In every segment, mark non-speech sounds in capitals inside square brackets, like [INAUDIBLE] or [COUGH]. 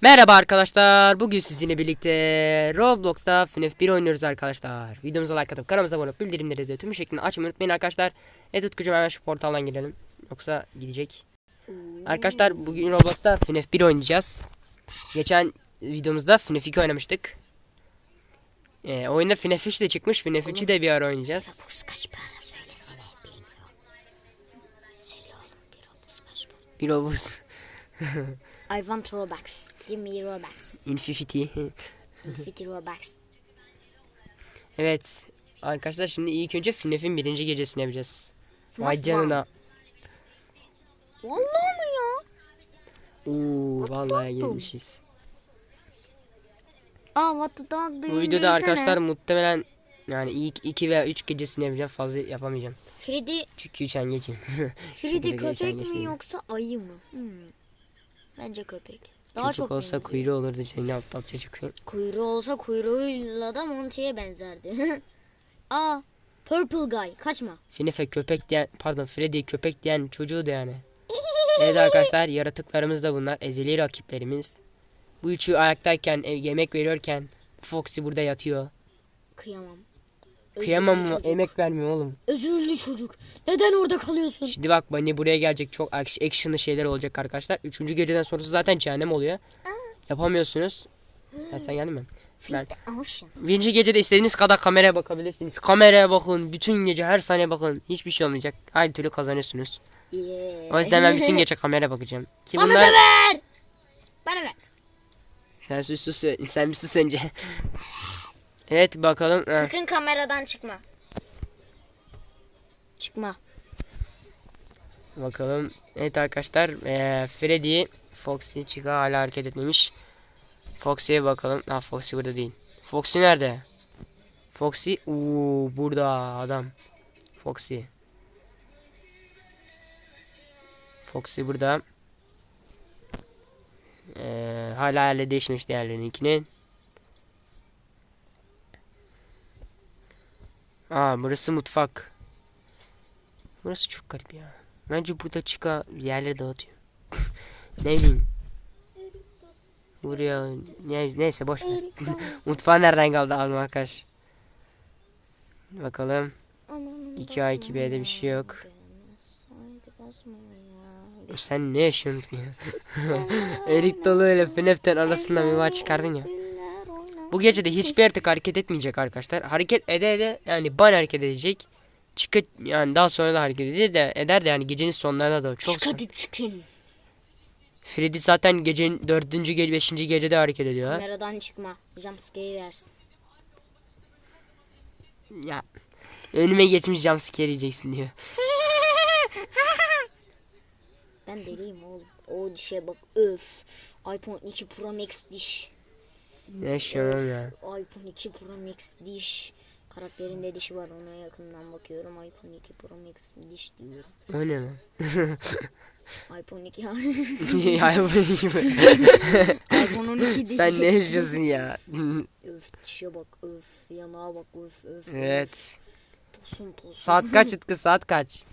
Merhaba arkadaşlar. Bugün sizinle birlikte Roblox'ta FNAF 1 oynuyoruz arkadaşlar. Videomuza like atıp kanalımıza abone olup bildirimleri de tüm şeklinde açmayı unutmayın arkadaşlar. Evet Utkucuğum hemen şu portaldan girelim. Yoksa gidecek. Arkadaşlar bugün Roblox'ta FNAF 1 oynayacağız. Geçen videomuzda FNAF 2 oynamıştık. Ee, oyunda FNAF 3 de çıkmış. FNAF 3'ü de bir ara oynayacağız. Robux kaç para söylesene bilmiyorum. Söyle oğlum bir Robux kaç para? Bir Robux. [LAUGHS] I want Robux. Give me Robux. Infinity. [LAUGHS] Infinity Robux. evet. Arkadaşlar şimdi ilk önce FNAF'in birinci gecesini yapacağız. Vay FNAF canına. Vallahi mı ya? Oo vallahi dog. gelmişiz. Aa what the dog do Bu videoda arkadaşlar muhtemelen yani ilk 2 veya 3 gecesini yapacağım. Fazla yapamayacağım. Freddy, Çünkü üşengeçim. [LAUGHS] Freddy Şekilde köpek mi yoksa ayı mı? Hmm. Bence köpek. Daha Köpek çok olsa benziyor. kuyruğu olurdu senin aptal çocuk. Kuyruğu olsa kuyruğuyla da Monty'ye benzerdi. [LAUGHS] Aa Purple Guy kaçma. Finife köpek diyen pardon Freddy köpek diyen çocuğu da yani. Evet arkadaşlar yaratıklarımız da bunlar. Ezeli rakiplerimiz. Bu üçü ayaktayken ev- yemek veriyorken Foxy burada yatıyor. Kıyamam. Kıyamam mı? Emek vermiyor oğlum. Özürlü çocuk. Neden orada kalıyorsun? Şimdi bak Bunny buraya gelecek. Çok ac- actionlı şeyler olacak arkadaşlar. Üçüncü geceden sonrası zaten cehennem oluyor. Yapamıyorsunuz. Ha, sen geldin mi? Ben. Birinci gecede istediğiniz kadar kameraya bakabilirsiniz. Kameraya bakın. Bütün gece her saniye bakın. Hiçbir şey olmayacak. Her türlü kazanıyorsunuz. Yeah. O yüzden ben bütün [LAUGHS] gece kameraya bakacağım. Ki Bana bunlar... da ver. Bana ver. Sen sus sus. Sen bir sus önce. [LAUGHS] evet bakalım. Ha, Sakın kameradan çıkma. Çıkma. bakalım. Evet arkadaşlar. Eee Freddy, Foxy, Chica hala hareket etmemiş. Foxy'ye bakalım. Ha Foxy burada değil. Foxy nerede? Foxy. Uuu burada adam. Foxy. Foxy burada. Ee, hala hala değişmiş diğerlerinkinin. Aa burası mutfak. Burası çok garip ya. Bence burada çıka yerleri dağıtıyor. [LAUGHS] ne bileyim. Buraya ne, neyse boş ver. [LAUGHS] Mutfağı nereden kaldı alma arkadaş. Bakalım. 2A 2B'de bir şey yok. Sen ne yaşıyorsun ya? [LAUGHS] Erik Dalı ile Fnef'ten arasında bir çıkardın ya. Bu gece de hiçbir yaratık hareket etmeyecek arkadaşlar. Hareket ede ede yani ban hareket edecek. Çıkıp yani daha sonra da hareket eder de eder de yani gecenin sonlarına da çok Çık son. hadi çıkın. Freddy zaten gecenin dördüncü gece beşinci gecede hareket ediyor. ha. Kameradan çıkma. Jumpscare yersin. Ya önüme geçmiş jumpscare yiyeceksin diyor. Ben deliyim oğlum. O dişe bak öf. iPhone 2 Pro Max diş. Ne ya. iPhone 2 Pro Max diş. Karakterinde dişi var ona yakından bakıyorum. iPhone 2 Pro Max diş diyorum. Ne lan? [LAUGHS] iPhone 2 Ya bu gibi. iPhone 12 diş. Sen ne yaşıyorsun ya? Öf dişe bak öf yanağa bak öf öf. evet. Tosun tosun. Saat kaç Itkı saat kaç?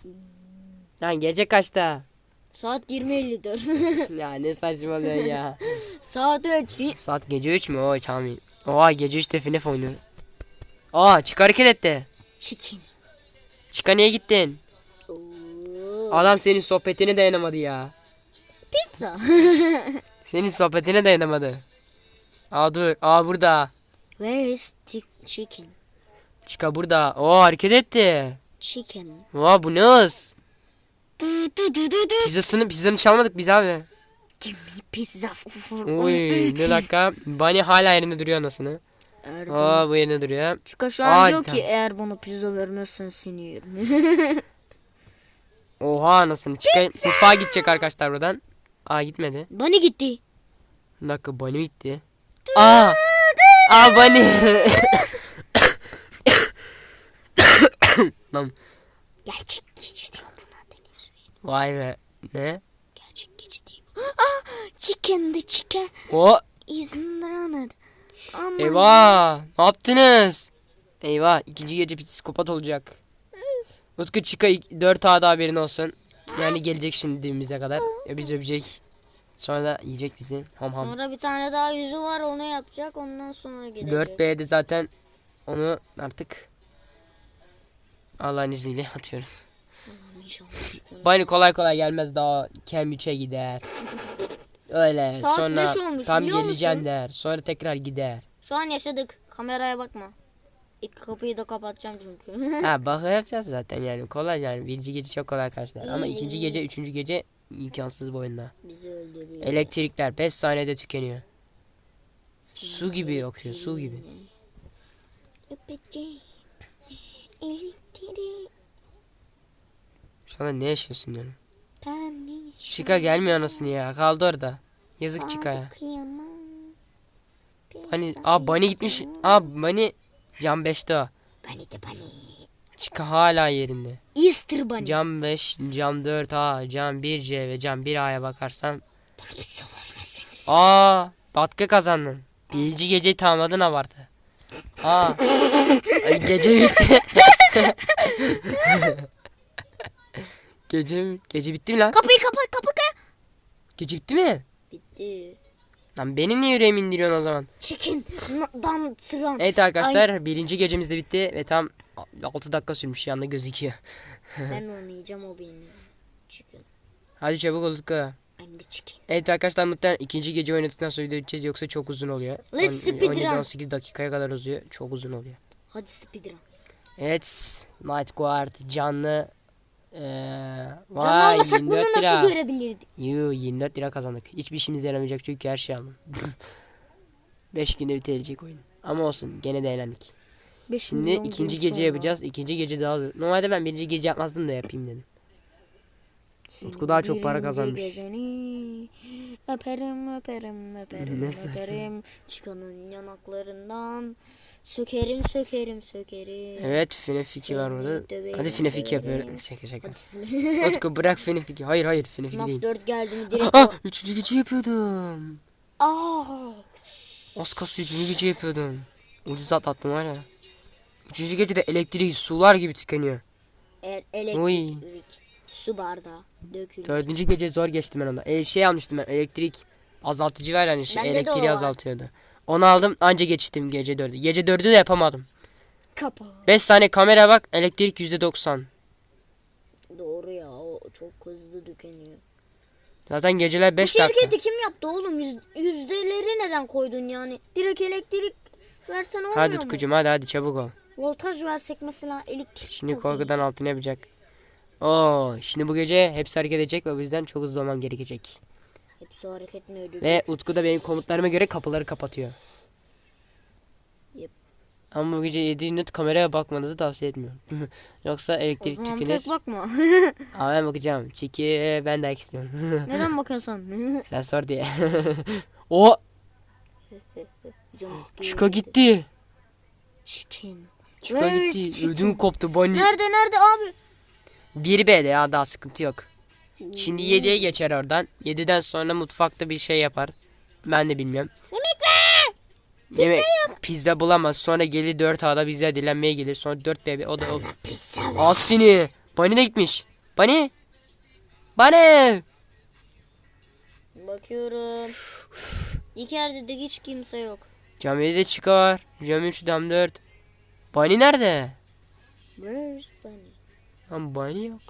[LAUGHS] Lan gece kaçta? Saat 20.54. [LAUGHS] Ya ne saçmalıyorsun ya. [LAUGHS] Saat 3. Saat gece 3 mü? O çalmayayım. Oha gece 3'te FNAF oynuyor. Aa çık hareket etti. Chicken. Çıka niye gittin? Oo. Adam senin sohbetine dayanamadı ya. Pizza. [LAUGHS] Senin sohbetine dayanamadı. Aa dur. Aa burada. Where is the chicken? Çıka burada. Oo hareket etti. Chicken. Oha bu ne hız? Du du du du du. Pizzasını pizzanı çalmadık biz abi. Give me pizza. Uy ne dakika. Bunny hala yerinde duruyor anasını. Erdoğan. Aa bu yerinde duruyor. Çıka şu an Aa, diyor ki eğer bana pizza vermezsen seni yerim. [LAUGHS] Oha anasını. Çıka mutfağa gidecek arkadaşlar buradan. Aa gitmedi. Bana gitti. Bir dakika Bunny gitti. Aa. Aa Bunny. [LAUGHS] [COUGHS] [COUGHS] [COUGHS] Gerçek denir. Vay be. Ne? Gerçek geçi değil. [GASPS] Ah, chicken the chicken O is running. Ama eyvah. Ne yaptınız? Eyvah ikinci gece psikopat olacak. Utku çıka 4 A'da haberin olsun. Yani gelecek şimdi dibimize kadar. [GASPS] Ya biz öpecek. Sonra da yiyecek bizi. Ham ham. Sonra bir tane daha yüzü var onu yapacak. Ondan sonra gidecek. 4B'de zaten onu artık Allah'ın izniyle atıyorum. İnşallah. Bunny kolay kolay gelmez daha Kem 3'e gider. Öyle Saat sonra beş olmuş, tam biliyor geleceğim musun? der. Sonra tekrar gider. Şu an yaşadık. Kameraya bakma. İlk kapıyı da kapatacağım çünkü. ha [LAUGHS] bakacağız zaten yani kolay yani. Birinci gece çok kolay karşılar. Ama ikinci gece, üçüncü gece imkansız bu oyunda. Bizi öldürüyor. Elektrikler 5 saniyede tükeniyor. Su gibi akıyor, su gibi. Öpeceğim. Elektrik. Şu anda ne yaşıyorsun yani? Ben ne Chica gelmiyor anasını ya. Kaldı orada. Yazık. Kıyamam. Bunny, aa Bunny gitmiş. Aa Bunny cam 5'te o. Bunny de bunny. Chica hala yerinde. Easter bunny. Cam 5, cam 4A, cam 1C ve cam 1A'ya bakarsan. Aa batkı kazandın. Birinci geceyi tamamladın abartı. Aa [LAUGHS] ay, gece bitti. [LAUGHS] gece gece bitti mi lan? Kapıyı kapat kapı kapat. Gece bitti mi? Bitti. Lan benim niye yüreğimi indiriyorsun o zaman? Chicken. Dan sıran. Evet arkadaşlar birinci gecemiz de bitti ve tam 6 dakika sürmüş yanında gözüküyor. [LAUGHS] Ben yiyeceğim o benim. Chicken. Hadi çabuk ol chicken. Evet arkadaşlar muhtemelen ikinci gece oynadıktan sonra video edeceğiz yoksa çok uzun oluyor. Let's speedrun. 17-18 dakikaya kadar uzuyor. Çok uzun oluyor. Hadi speedrun. Evet Night Guard canlı ee, Canlı vay olmasak bunu 24 lira. nasıl görebilirdik? Yuh 24 lira kazandık. Hiçbir işimize yaramayacak çünkü her şey aldım. [LAUGHS] 5 günde bitirecek oyun. Ama olsun gene de eğlendik. Beş Şimdi milyon ikinci gece sonra. yapacağız. İkinci gece daha Normalde ben birinci gece yapmazdım da yapayım dedim. Utku daha çok para kazanmış. geceni Öperim öperim öperim Nasıl? öperim Çıkanın yanaklarından Sökerim sökerim sökerim Evet 2 var orada. döverim, Hadi FNAF 2 döverim. yapıyoruz. Şaka şaka. Hadi Utku bırak 2. Hayır hayır 2 FNAF değil. 4 geldi mi direkt Ah! o Üçüncü gece yapıyordum. Aa, Az kalsın üçüncü gece yapıyordum. Ucuz atlattım var ya. Üçüncü gecede elektrik sular gibi tükeniyor. er, Oy. Su bardağı dökülür Dördüncü gece zor geçtim ben onda. E, şey almıştım ben elektrik azaltıcı var yani şey, Bende de o elektriği var. azaltıyordu. Onu aldım anca geçtim gece dördü. Gece dördü de yapamadım. Kapa 5 saniye kamera bak elektrik yüzde doksan. Doğru ya o çok hızlı tükeniyor Zaten geceler Bu 5 dakika. şirketi kim yaptı oğlum Yüz, yüzdeleri neden koydun yani direkt elektrik versen olmuyor Hadi mu? Utkucuğum hadi hadi çabuk ol. Voltaj versek mesela elektrik Şimdi taşı. korkudan altına yapacak. Oo, şimdi bu gece hepsi hareket edecek ve o yüzden çok hızlı olmam gerekecek. Hepsi hareket mi edecek? Ve Utku da benim komutlarıma göre kapıları kapatıyor. Yep. Ama bu gece 7 net kameraya bakmanızı tavsiye etmiyorum. [LAUGHS] Yoksa o elektrik zaman tükenir. pek bakma. [LAUGHS] Ama ben bakacağım. Çünkü ben de istiyorum. [LAUGHS] Neden bakıyorsun? Sen sor diye. o çıka gitti. Chicken. Çıka Where gitti. Ödüm koptu. Bonnie. Nerede nerede abi? 1B'de ya daha sıkıntı yok. Şimdi 7'ye geçer oradan. 7'den sonra mutfakta bir şey yapar. Ben de bilmiyorum. Yemek ver. Yemek pizza bulamaz. Sonra gelir 4A'da bizler dilenmeye gelir. Sonra 4B o da o. Pizza ver. Asini. Bunny de gitmiş. Bunny. Bunny. Bakıyorum. İki yerde de hiç kimse yok. Cam 7'de çıkar. Cam 3 cam 4. Bunny nerede? Where's Bunny? Lan Bunny yok.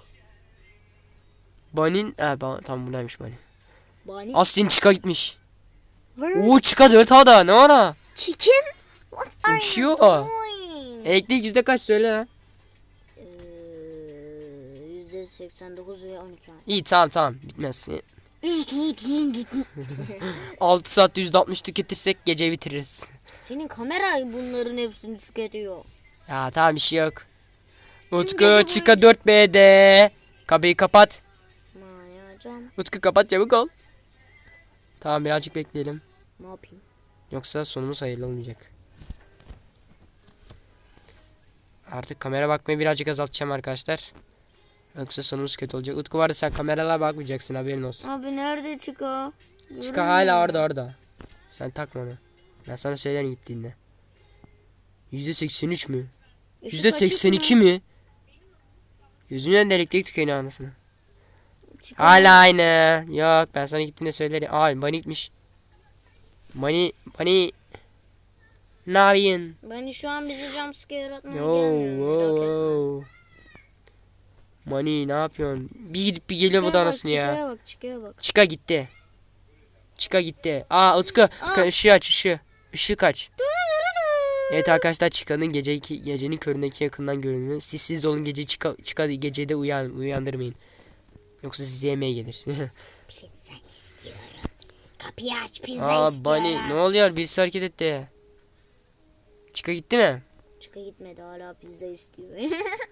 Bunny'nin... Ha ba- tam buradaymış Bunny. Bunny? Astin çıka gitmiş. Oo çıka 4 A'da ne ara? chicken? What are Uçuyor. you doing? Elektrik yüzde kaç söyle ha? Ee, Yüzde 89 ve 12 ay. İyi tamam tamam bitmez. 6 [LAUGHS] saat %60 tüketirsek gece bitiririz. Senin kamera bunların hepsini tüketiyor. Ya tamam bir şey yok. Utku çıka 4B'de. Kapıyı kapat. Utku kapat çabuk ol. Tamam birazcık bekleyelim. Ne yapayım? Yoksa sonumuz hayırlı olmayacak. Artık kamera bakmayı birazcık azaltacağım arkadaşlar. Yoksa sonumuz kötü olacak. Utku var ya sen kameralara bakmayacaksın haberin olsun. Abi nerede Chico? Çıka hala orada orada. Sen takma onu. Ben sana söylerim gittiğinde. %83 mü? Işık açık %82 mı? mi? Yüzünden de elektrik tükeniyor anasını. Hala aynı. Yok ben sana gittiğinde söylerim. Aa Bunny gitmiş. Bunny Bunny ne yapıyorsun? Ben şu an bizi jumpscare oo, merak etme. oo. Bunny ne yapıyorsun? Bir gidip bir geliyor bu da Çıkaya anasını ya. Çıkaya bak çıkaya bak. Çıka gitti. Çıka gitti. Aa Utku ka- ışığı aç ışığı. Işığı kaç. Evet arkadaşlar Çıka'nın gece iki, gecenin köründeki yakından görünümü. Siz siz olun gece Çıka, Çıka gecede uyan, uyandırmayın. Yoksa sizi yemeğe gelir. [LAUGHS] Pizza istiyorum. Kapıyı aç pizza Aa istiyorum. Bunny ne oluyor? Birisi hareket etti. Çıka gitti mi? Çıka gitmedi hala pizza istiyor.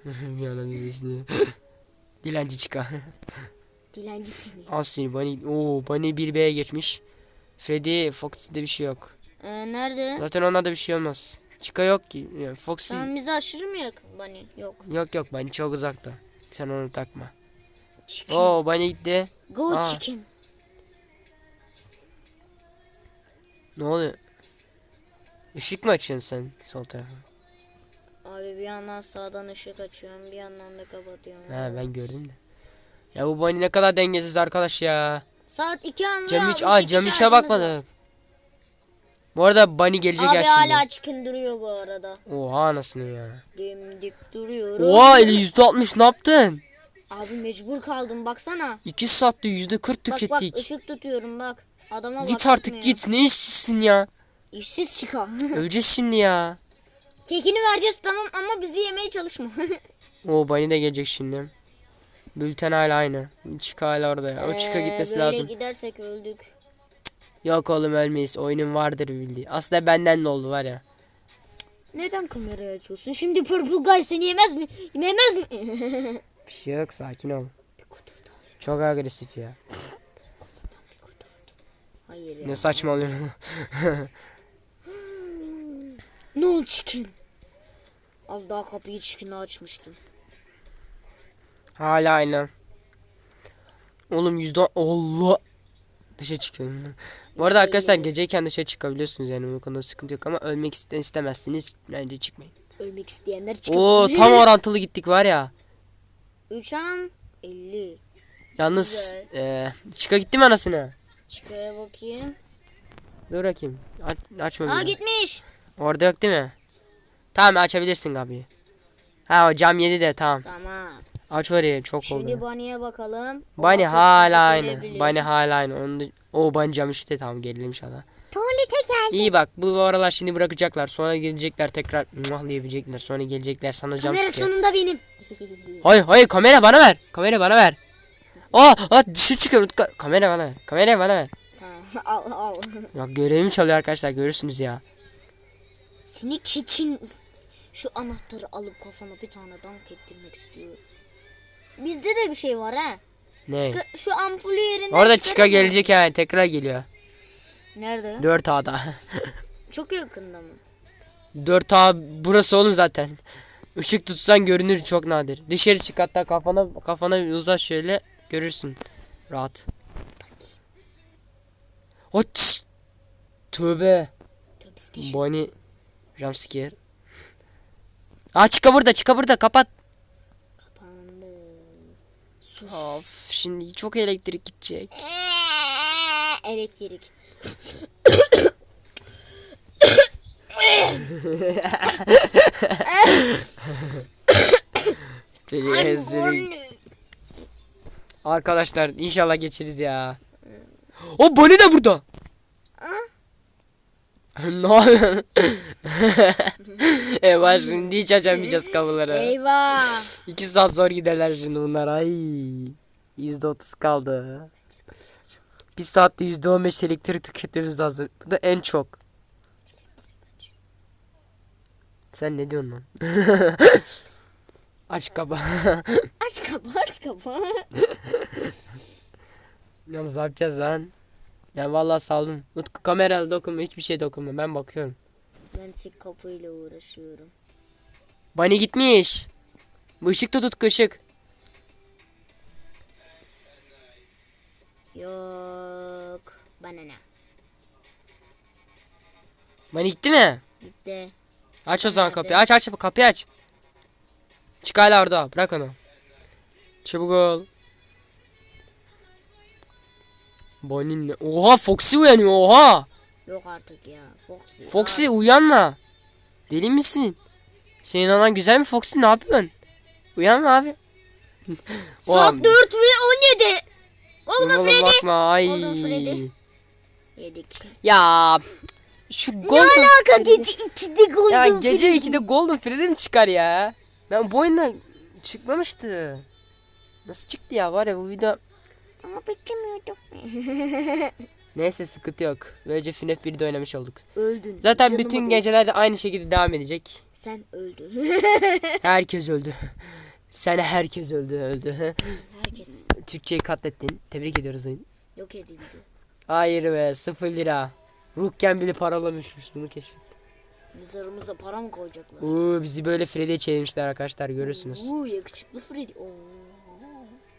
bir an bizi istiyor. [LAUGHS] Dilenci Çıka. [LAUGHS] Dilenci seni. Aslında Bunny, oo Bunny 1B'ye geçmiş. Freddy, Foxy'de bir şey yok. Ee, nerede? Zaten onlarda bir şey olmaz. Chica yok ki. Yani Foxy Sen bize aşırı mı yakın Bunny? Yok. yok yok Bunny çok uzakta. Sen onu takma. Chicken. Oo Bunny gitti. Go Aa. chicken. Ne oluyor? Işık mı açıyorsun sen sol tarafa? Abi bir yandan sağdan ışık açıyorum bir yandan da kapatıyorum. Ha ben gördüm de. Ya bu Bunny ne kadar dengesiz arkadaş ya. Saat 2 an Cam ve hiç, 62 aa şarjımız var. bakmadık. Bu arada Bunny gelecek Abi ya şimdi. hala chicken duruyor bu arada. Oha anasını ya. Dimdik duruyorum. Oha eli yüzde altmış ne yaptın? Abi mecbur kaldım baksana. 2 saatte yüzde kırk Bak bak tükettik. ışık tutuyorum bak. Adama bak. Git artık git ne işsizsin ya. İşsiz çıkar. [LAUGHS] Öleceğiz şimdi ya. Kekini vereceğiz tamam ama bizi yemeye çalışma. [LAUGHS] O Bunny de gelecek şimdi. Bülten hala aynı. Chica hala orada ya. O Chica Ee, gitmesi böyle lazım. gidersek öldük. Yok oğlum ölmeyiz. Oyunun vardır bildiği. Aslında benden ne oldu var ya. Neden kamerayı açıyorsun? Şimdi Purple Guy seni yemez mi? Yemez mi? [LAUGHS] Bir şey yok sakin ol. Çok agresif ya. Hayır ya. Ne saçmalıyorsun. [LAUGHS] No chicken. Az daha kapıyı chicken'a açmıştım. hala aynı. Oğlum yüzde Allah. Dışa çıkıyorum. Bu arada arkadaşlar geceyken dışa çıkabiliyorsunuz yani bu konuda sıkıntı yok ama ölmek iste istemezsiniz bence çıkmayın. Ölmek isteyenler çıkabilir. Oo tam orantılı gittik var ya. 3 an 50. Yalnız eee Chica gitti mi anasını? Çıkaya bakayım. Dur bakayım. Aç, açma Aa gitmiş. Orada yok değil mi? Tamam açabilirsin kapıyı. Ha o cam yedi de tamam. Tamam. Aç orayı çok Şimdi oldu. Bunny'e bakalım. Bunny hala aynı. Bunny hala aynı. Onu da... O Bunny cam işte tamam gerilemiş hala. Tuvalete geldi. İyi bak bu aralar şimdi bırakacaklar. Sonra gelecekler tekrar muhallayabilecekler. Sonra gelecekler sana cam Kamera sıkıyor. sonunda benim. Hayır hayır kamera bana ver. Kamera bana ver. Aa, aa dışı çıkıyor. Ka- kamera bana ver. Kamera bana ver. [LAUGHS] al al. Bak görevimi çalıyor arkadaşlar görürsünüz ya. Seni kitchen şu anahtarı alıp kafana bir tane dank ettirmek istiyorum. Bizde de bir şey var ha. Ne? Çıka- şu ampulü yerinden Orada çıka gelecek yani tekrar geliyor. Nerede? 4A'da. [LAUGHS] Çok yakında mı? 4A burası oğlum zaten. Işık tutsan görünür çok nadir. Dışarı çık hatta kafana kafana bir uzat şöyle görürsün. Rahat. Ot. Tövbe. Bonnie jumpscare. Aa çıka burada çıka burada kapat. Of şimdi çok elektrik gidecek. [LAUGHS] Elektrik. Televizyonu- Arkadaşlar inşallah geçeriz ya. O Bonnie de burada. Ne yapıyorsun? e var şimdi hiç açamayacağız kapıları. Eyvah. İki saat zor giderler şimdi bunlar. Ay. Yüzde otuz kaldı. Bir saatte yüzde on beş elektrik tüketmemiz lazım. Bu da en çok. Sen ne diyorsun lan? [LAUGHS] Aç kaba. Aç kapı aç kapı. Yalnız ne yapacağız lan? Ya vallahi saldım. Utku kamerada dokunma hiçbir şey dokunma ben bakıyorum. ben tek kapıyla uğraşıyorum. Bani gitmiş. Bu ışık tut Utku ışık. Yok. Bana ne? Bani gitti mi? Gitti. Aç o zaman nerede? kapıyı. Aç aç kapıyı aç. Çık hala orada. Bırak onu. Çabuk ol. Bonnie ne? Oha Foxy uyanıyor oha. Yok artık ya. Foxy. Foxy uyanma. Deli misin? Senin anan güzel mi Foxy ne yapıyorsun? Uyanma abi. [LAUGHS] Saat 4 ve 17. Golden Freddy. bakma ay. Golden Freddy. Yedik. Ya şu Ne Golden alaka gece 2'de Golden Ya gece Freddy? 2'de Golden Freddy mi çıkar ya? Ben bu oyunda çıkmamıştı. Nasıl çıktı ya var ya bu video. Ama beklemiyordum. [LAUGHS] Neyse sıkıntı yok. Böylece FNAF 1'de oynamış olduk. Öldün. Zaten Canımı bütün bil. gecelerde aynı şekilde devam edecek. Sen öldün. [LAUGHS] [LAUGHS] Herkes öldü. Sen herkes öldü öldü. Herkes Türkçeyi katlettin. Tebrik ediyoruz oyun. yok edildi. Hayır be 0 lira. Ruhken bile paralamışmış bunu keşfet. Mezarımıza para mı koyacaklar? Uuu bizi böyle Freddy'ye çevirmişler arkadaşlar görürsünüz. Uuu yakışıklı Freddy. Oo.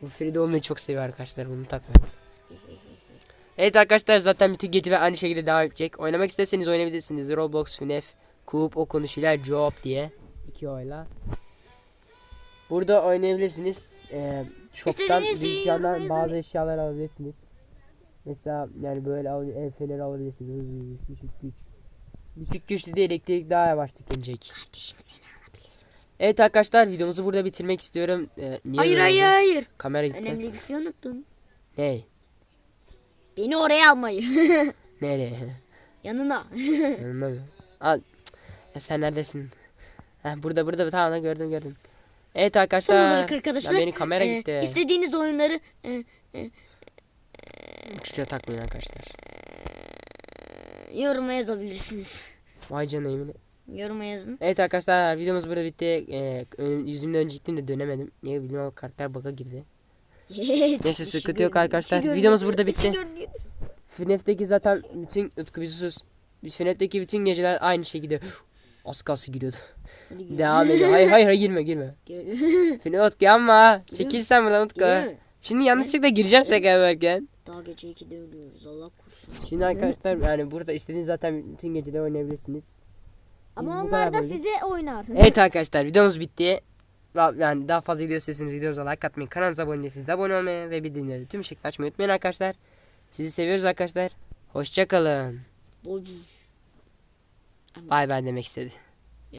Bu Freddy olmayı çok seviyor arkadaşlar bunu takmayın. Evet arkadaşlar zaten bütün geceler aynı şekilde devam edecek. Oynamak isterseniz oynayabilirsiniz. Roblox, FNAF, Coop, o konuşuyla Job diye. iki oyla. Burada oynayabilirsiniz. Ee, şeyi dükkandan bazı eşyalar alabilirsiniz. Mesela yani böyle al, el feneri alabilirsiniz. Hızlı, Düşük güç. Düşük güçlü de elektrik daha yavaş tükenecek. Kardeşim. Evet arkadaşlar videomuzu burada bitirmek istiyorum. Ee, niye Hayır böyle hayır oldu? hayır. Kamera gitti. Önemli bir şey unuttun. Ney? Beni oraya almayı. [LAUGHS] Nereye? Yanına. [LAUGHS] Yanımda mı? Al. Ya sen neredesin? Heh, burada burada tamam gördüm gördüm. Evet Son arkadaşlar. olarak arkadaşlar. Lan benim kamera e, gitti. istediğiniz oyunları e, Uçuca takmayın arkadaşlar. yoruma yazabilirsiniz. Vay canına yemin. Yoruma yazın. Evet arkadaşlar videomuz burada bitti. Ee, yüzümden önce gittim de dönemedim. Niye bilmiyorum karakter bug'a girdi. Neyse sıkıntı yok arkadaşlar. Videomuz burada bitti. FNAF'teki zaten bütün Utku bir sus. Biz FNAF'teki bütün geceler aynı şekilde [GASPS] az kalsın giriyordu. Devam ediyor. Hayır hayır hayır girme girme. [LAUGHS] FNAF Utku yanma. Çekil sen buradan Utku. Şimdi yanlışlıkla gireceğim şaka yaparken. Daha gece 2'de ölüyoruz Allah korusun. Şimdi arkadaşlar yani burada istediğiniz zaten bütün geceler oynayabilirsiniz. Biz bu kadar böldük. oynar. Evet [LAUGHS] arkadaşlar videomuz bitti. Yani daha fazla video istiyorsanız videomuza like atmayı, kanalımıza abone değilseniz de abone olmayı ve bildirimleri tüm şekilde açmayı unutmayın arkadaşlar. Sizi seviyoruz arkadaşlar. Hoşçakalın. Bay bay demek istedi.